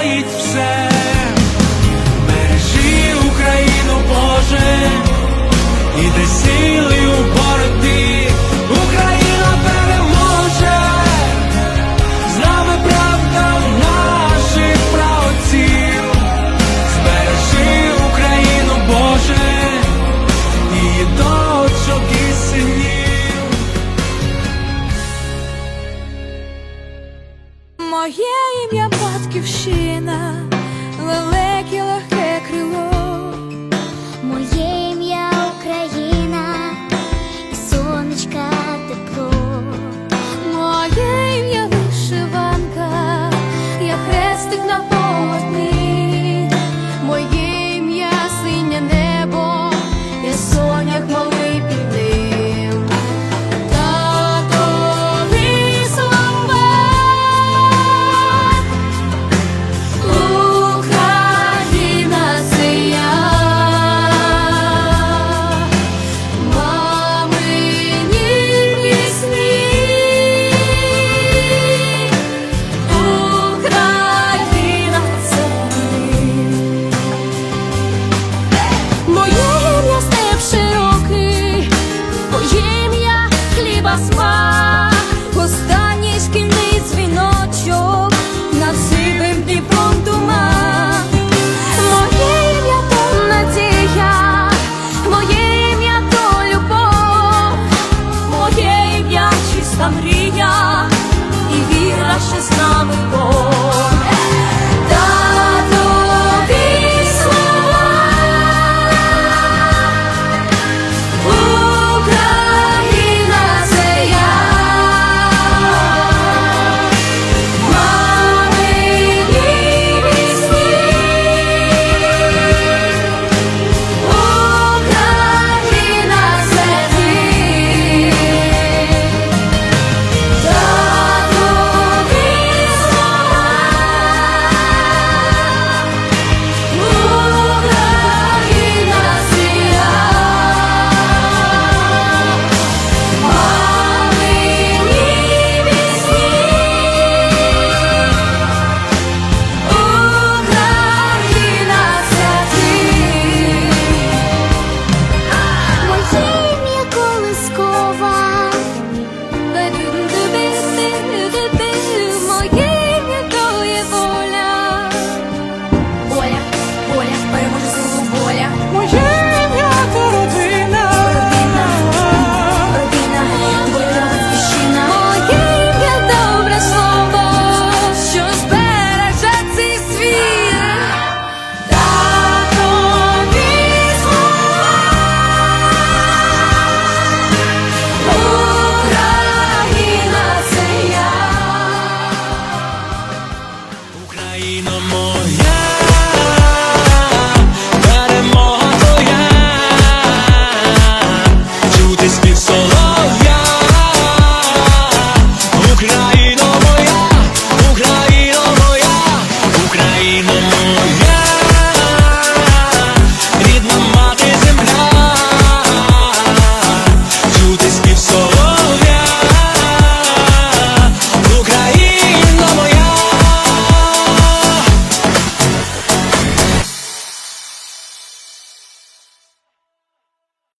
Вистоїть все, бережи Україну, Боже, і дай сили у боротьбі, Україна переможе, з нами правда наших правоців, збережи Україну, Боже, і дочок і синів. Батьківщина,